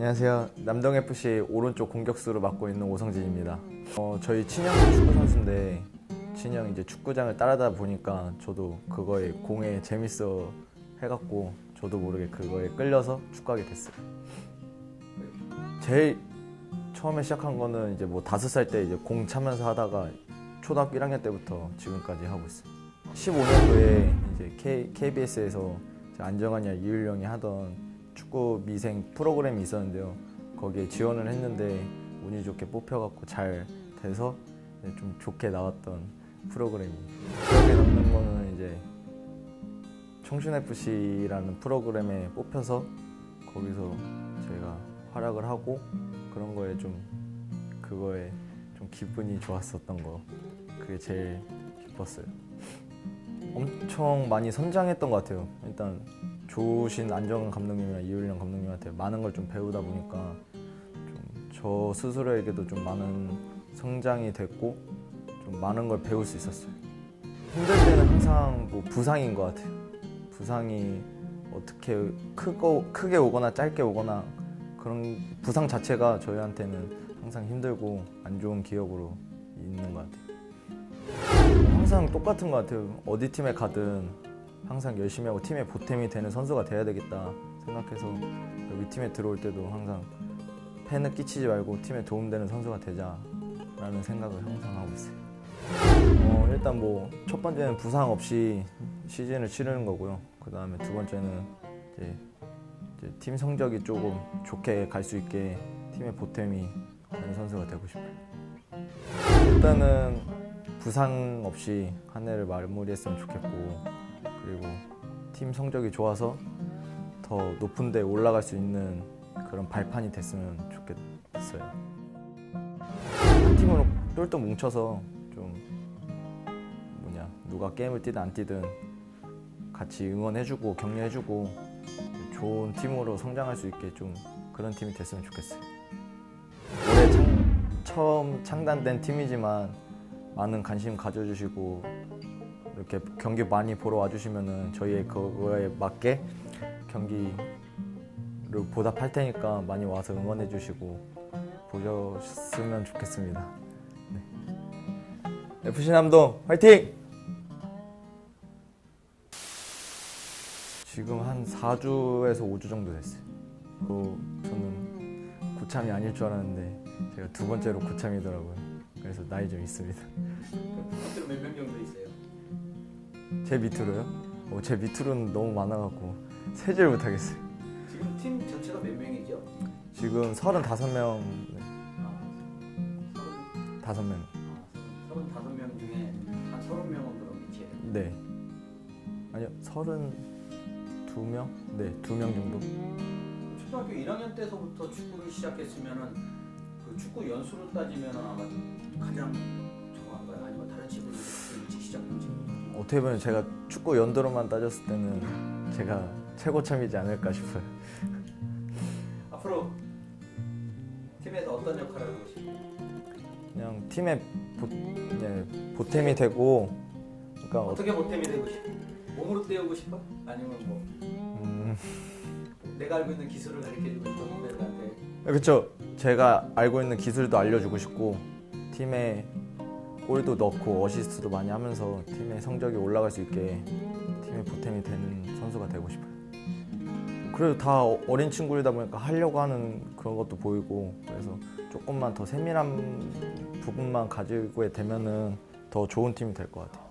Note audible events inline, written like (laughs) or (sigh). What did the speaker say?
안녕하세요. 남동 FC 오른쪽 공격수로 맡고 있는 오성진입니다. 어, 저희 친형 축구 선수인데 친형 이제 축구장을 따라다 보니까 저도 그거에 공에 재밌어 해갖고 저도 모르게 그거에 끌려서 축구하게 됐어요. 제일 처음에 시작한 거는 이제 뭐 다섯 살 때 이제 공 차면서 하다가 초등학교 1학년 때부터 지금까지 하고 있어요. 15년도에 이제 K, KBS에서 안정환이랑 이율령이 하던 축구 미생 프로그램이 있었는데요. 거기에 지원을 했는데 운이 좋게 뽑혀갖고 잘 돼서 좀 좋게 나왔던 프로그램이 기억에 남는 거는 이제 청춘 FC라는 프로그램에 뽑혀서 거기서 제가 활약을 하고 그런 거에 좀 그거에 좀 기분이 좋았었던 거 그게 제일 기뻤어요. 엄청 많이 성장했던 것 같아요. 일단 좋으신 안정환 감독님이랑 이율령 감독님한테 많은 걸 좀 배우다 보니까 좀 저 스스로에게도 좀 많은 성장이 됐고 좀 많은 걸 배울 수 있었어요. 힘들 때는 항상 뭐 부상인 것 같아요. 부상이 어떻게 크고 크게 오거나 짧게 오거나 그런 부상 자체가 저희한테는 항상 힘들고 안 좋은 기억으로 있는 것 같아요. 항상 똑같은 것 같아요. 어디 팀에 가든 항상 열심히 하고 팀의 보탬이 되는 선수가 돼야 되겠다 생각해서 여기 팀에 들어올 때도 항상 팬을 끼치지 말고 팀에 도움되는 선수가 되자라는 생각을 항상 하고 있어요. 어, 일단 뭐 첫 번째는 부상 없이 시즌을 치르는 거고요. 그 다음에 두 번째는 이제, 이제 팀 성적이 조금 좋게 갈 수 있게 팀의 보탬이 되는 선수가 되고 싶어요. 일단은 부상 없이 한 해를 마무리했으면 좋겠고 그리고 팀 성적이 좋아서 더 높은 데 올라갈 수 있는 그런 발판이 됐으면 좋겠어요. 한 팀으로 똘똘 뭉쳐서 좀 뭐냐 누가 게임을 뛰든 안 뛰든 같이 응원해주고 격려해주고 좋은 팀으로 성장할 수 있게 좀 그런 팀이 됐으면 좋겠어요. 올해 창, 처음 창단된 팀이지만 많은 관심 가져주시고 이렇게 경기 많이 보러 와주시면은 저희의 그거에 맞게 경기를 보답할 테니까 많이 와서 응원해 주시고 보셨으면 좋겠습니다. 네. FC 남동 화이팅! 지금 한 4주에서 5주 정도 됐어요. 또 저는 고참이 아닐 줄 알았는데 제가 두 번째로 고참이더라고요. 그래서 나이 좀 있습니다. 밑으로 몇명 정도 있어요? 제 밑으로요? 어, 제 밑으로는 너무 많아갖고 세지를 못하겠어요. 지금 팀 전체가 몇 명이죠? 지금 35명, 아, 서른 5명. 아, 서른다섯 명 중에 한 서른 명은 그럼 밑이에요. 네. 아니요, 32명? 네, 2명 정도. 초등학교 1학년 때서부터 축구를 시작했으면은 그 축구 연수로 따지면 아마 가장 어떻게 보면 제가 축구 연도로만 따졌을 때는 제가 최고참이지 않을까 싶어요. (laughs) 앞으로 팀에서 어떤 역할을 하고 싶어요? 그냥 팀의 보, 네, 보탬이 되고, 그러니까 어, 어떻게 보탬이 되고 싶어? 몸으로 때우고 싶어? 아니면 뭐 음, 내가 알고 있는 기술을 가르쳐주고 싶어? 그렇죠. 제가 알고 있는 기술도 알려주고 싶고 팀에 골도 넣고 어시스트도 많이 하면서 팀의 성적이 올라갈 수 있게 팀의 보탬이 되는 선수가 되고 싶어요. 그래도 다 어- 어린 친구이다 보니까 하려고 하는 그런 것도 보이고 그래서 조금만 더 세밀한 부분만 가지고 되면은 더 좋은 팀이 될 것 같아요.